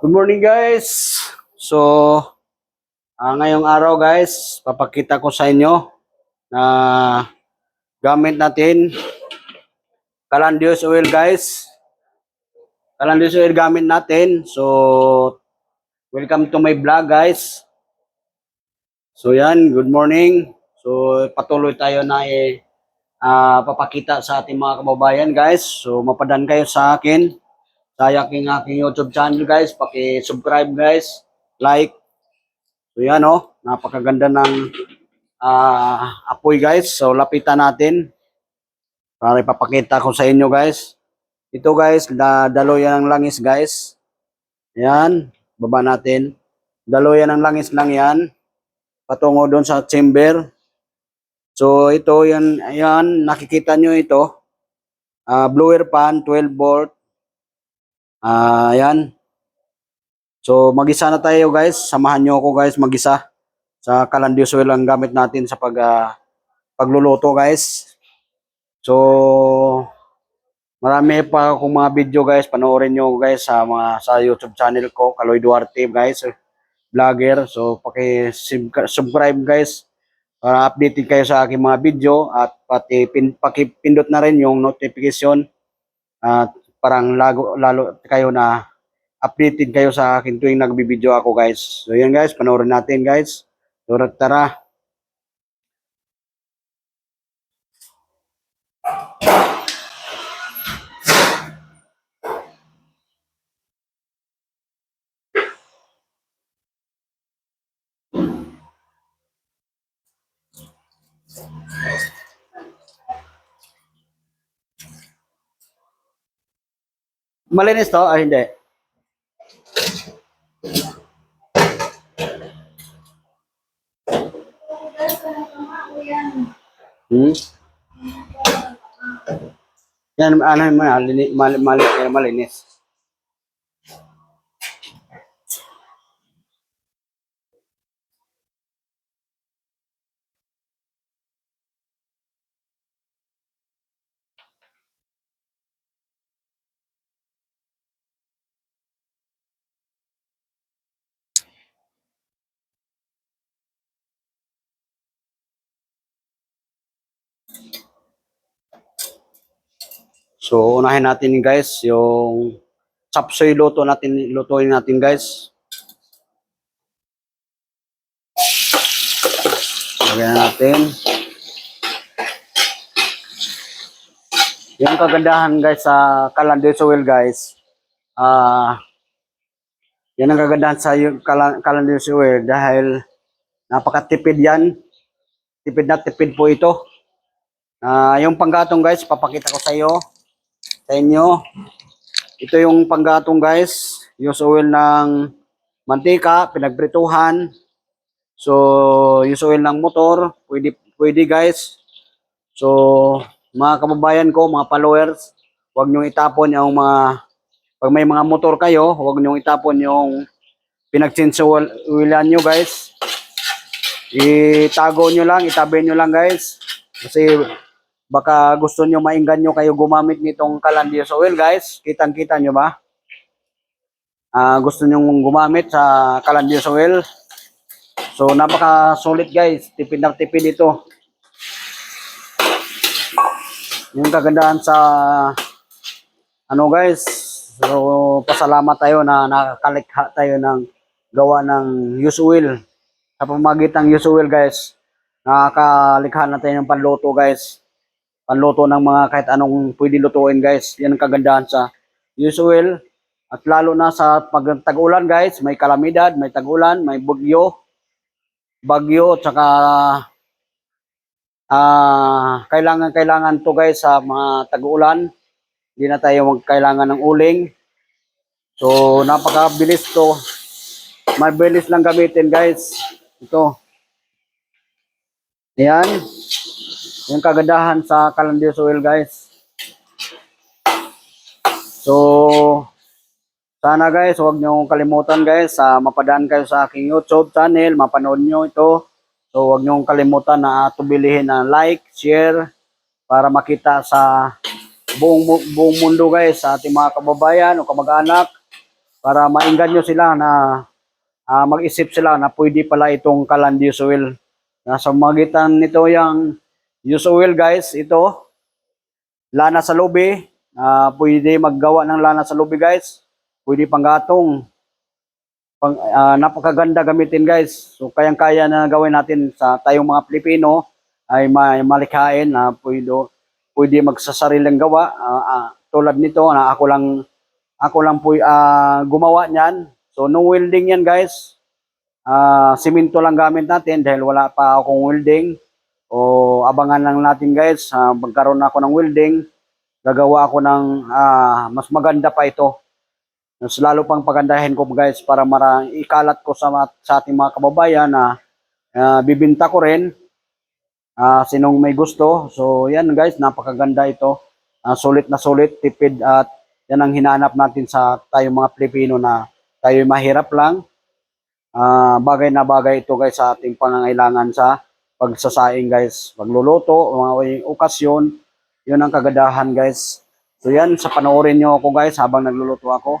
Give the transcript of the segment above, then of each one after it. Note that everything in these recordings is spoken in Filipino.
Good morning guys. So, ah, ngayong araw guys, papakita ko sa inyo na gamit natin Calandios oil guys. Calandios oil gamit natin. So, welcome to my vlog guys. So yan, good morning. So, patuloy tayo na eh, ah, papakita sa ating mga kababayan guys. So, mapadan kayo sa akin sa aking YouTube channel guys. Paki-subscribe guys, like. So yan oh, napakaganda ng ah, apoy guys. So lapitan natin para ipapakita ko sa inyo guys. Ito guys, da dalo yan ng langis guys. Yan, baba natin. Dalo yan ng langis lang yan. Patungo doon sa chamber. So ito yan, ayan, nakikita nyo ito. Ah, blower pan, 12 volt. Ah, ayan. So, magisa na tayo guys. Samahan nyo ako guys magisa sa kalandios oil ang gamit natin sa pag ah, pagluluto guys. So, marami pa akong mga video guys. Panoorin nyo guys sa mga sa YouTube channel ko, Kaloy Duarte guys, vlogger. So, paki-subscribe guys para updated kayo sa aking mga video at pati pin, pakipindot na rin yung notification at parang lago, lalo kayo na updated kayo sa akin tuwing nagbibideo ako guys. So yan guys, panoorin natin guys. So tara. Malinis to? Ah, hindi. Hmm? Yan, ano mo na, mali, mali, mali, malinis. So, unahin natin guys, yung chapsoy luto natin, lutuin natin guys. Lagyan natin. Yung kagandahan guys sa Calandes oil guys. Ah, yan ang kagandahan sa Calandes oil dahil napakatipid yan. Tipid na tipid po ito. Ah, yung panggatong guys, papakita ko sa iyo sa inyo. Ito yung panggatong guys. Use oil ng mantika, pinagprituhan. So, use oil ng motor. Pwede, pwede guys. So, mga kababayan ko, mga followers, huwag niyong itapon yung mga, pag may mga motor kayo, huwag niyong itapon yung pinagsinsuwilan nyo guys. Itago nyo lang, itabi nyo lang guys. Kasi baka gusto nyo maingganyo kayo gumamit nitong Calandios oil guys. Kitang-kita nyo ba? Ah, gusto nyo gumamit sa Calandios oil. So napaka sulit guys. Tipid na tipid ito. Yung kagandahan sa ano guys. So pasalamat tayo na nakalikha tayo ng gawa ng use oil. Sa pamagitan ng use oil guys. Nakakalikha na tayo ng panluto guys panluto ng mga kahit anong pwede lutuin guys. Yan ang kagandahan sa use oil. At lalo na sa pag tag-ulan guys, may kalamidad, may tag-ulan, may bagyo. Bagyo, tsaka ah kailangan kailangan to guys sa mga tag-ulan. Hindi na tayo magkailangan ng uling. So napakabilis to. Mabilis lang gamitin guys. Ito. Ayan. Yung kagandahan sa Calandios oil guys. So, sana guys, huwag niyo kalimutan guys, sa mapadaan kayo sa aking YouTube channel, mapanood niyo ito. So, huwag niyo kalimutan na tubilihin na like, share, para makita sa buong, buong mundo guys, sa ating mga kababayan o kamag-anak para maingganyo sila na ah, mag-isip sila na pwede pala itong Calandius oil. Nasa magitan nito yung use oil guys, ito. Lana sa lobe, ah, pwede maggawa ng lana sa lobe guys. Pwede panggatong. Pang, ah, napakaganda gamitin guys. So kayang-kaya na gawin natin sa tayong mga Pilipino ay may malikhain na pwede, pwede magsasariling gawa. Ah, ah, tulad nito na ako lang ako lang po ah, gumawa niyan. So no welding yan guys. Ah, simento lang gamit natin dahil wala pa akong welding. O abangan lang natin guys, ah, magkaroon ako ng welding. Gagawa ako ng ah, mas maganda pa ito. Mas lalo pang pagandahin ko guys para mara ikalat ko sa, sa ating mga kababayan na ah, bibinta ko rin. Ah, sinong may gusto. So yan guys, napakaganda ito. Ah, sulit na sulit, tipid at yan ang hinanap natin sa tayong mga Pilipino na tayo mahirap lang. Ah, bagay na bagay ito guys sa ating pangangailangan sa pagsasaing guys. Pagluluto, mga okasyon, yun ang kagadahan guys. So yan, sa panoorin nyo ako guys habang nagluluto ako.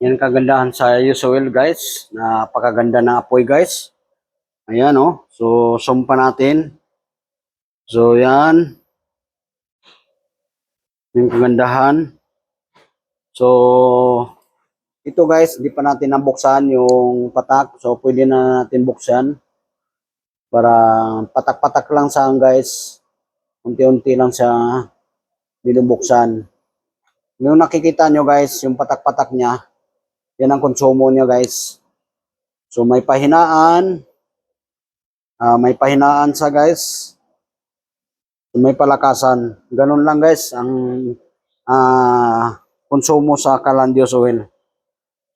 Yan kagandahan sa Usoil guys. Napakaganda ng apoy guys. Ayan oh. So sumpa natin. So yan. Yung kagandahan. So ito guys, hindi pa natin nabuksan yung patak. So pwede na natin buksan. Para patak-patak lang sa guys. Unti-unti lang siya binubuksan. Yung nakikita nyo guys, yung patak-patak niya, yan ang konsumo niya guys. So may pahinaan. ah, may pahinaan sa guys. So, may palakasan. Ganun lang guys ang ah, konsumo sa Calandios oil.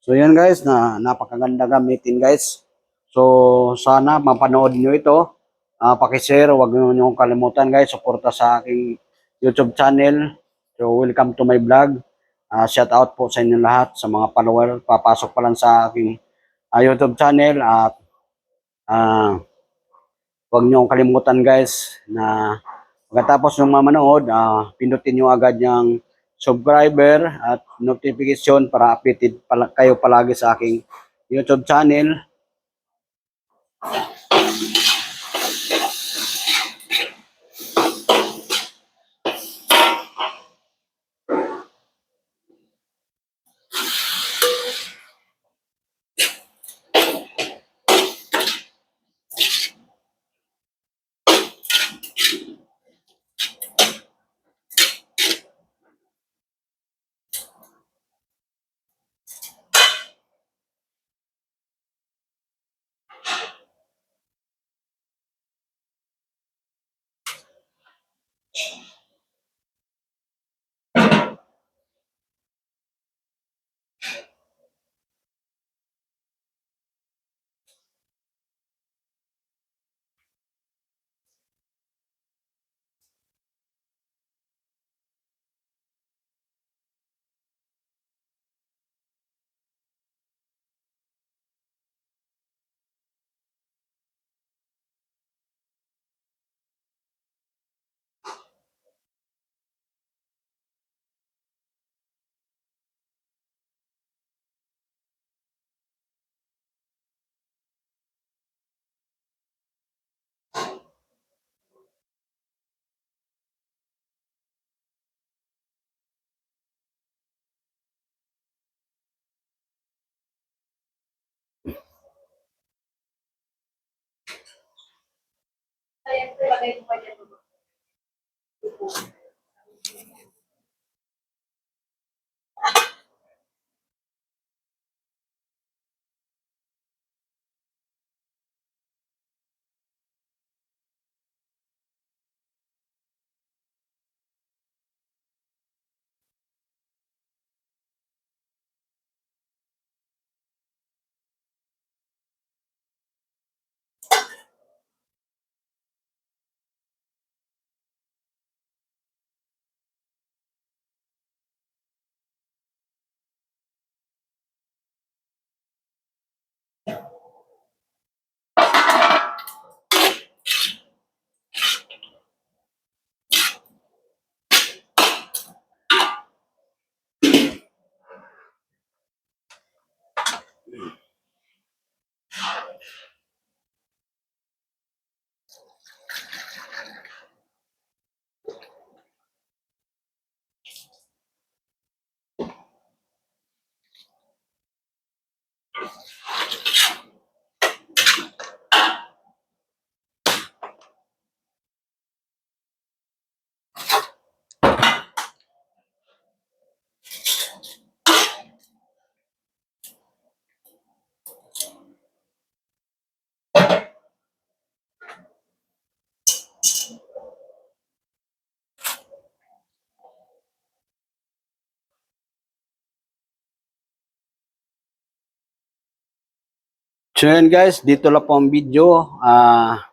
So yan guys na napakaganda gamitin guys. So sana mapanood nyo ito. Ah, paki-share, wag niyo niyo kalimutan guys, suporta sa aking YouTube channel. So welcome to my vlog. Ah, shout out po sa inyo lahat sa mga follower. Papasok pa lang sa aking ah, YouTube channel at ah huwag niyo kalimutan guys na pagkatapos ng mamanood, ah, pindutin niyo agad yung subscriber at notification para updated pala, kayo palagi sa aking YouTube channel. Yeah. Obrigada. So yun guys, dito lang po ang video. Ah,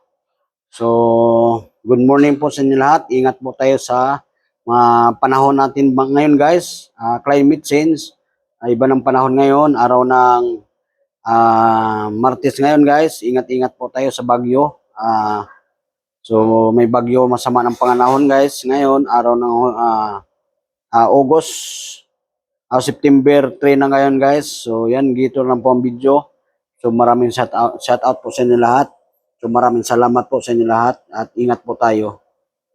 so, good morning po sa inyo lahat. Ingat po tayo sa mga panahon natin ngayon guys. Ah, climate change. Ah, iba ng panahon ngayon. Araw ng ah, Martes ngayon guys. Ingat-ingat po tayo sa bagyo. Ah, so, may bagyo masama ng panganahon guys. Ngayon, araw ng ah, ah, August. ah, September 3 na ngayon guys. So, yan, dito lang po ang video. So maraming shout out, shout out po sa inyo lahat. So maraming salamat po sa inyo lahat at ingat po tayo.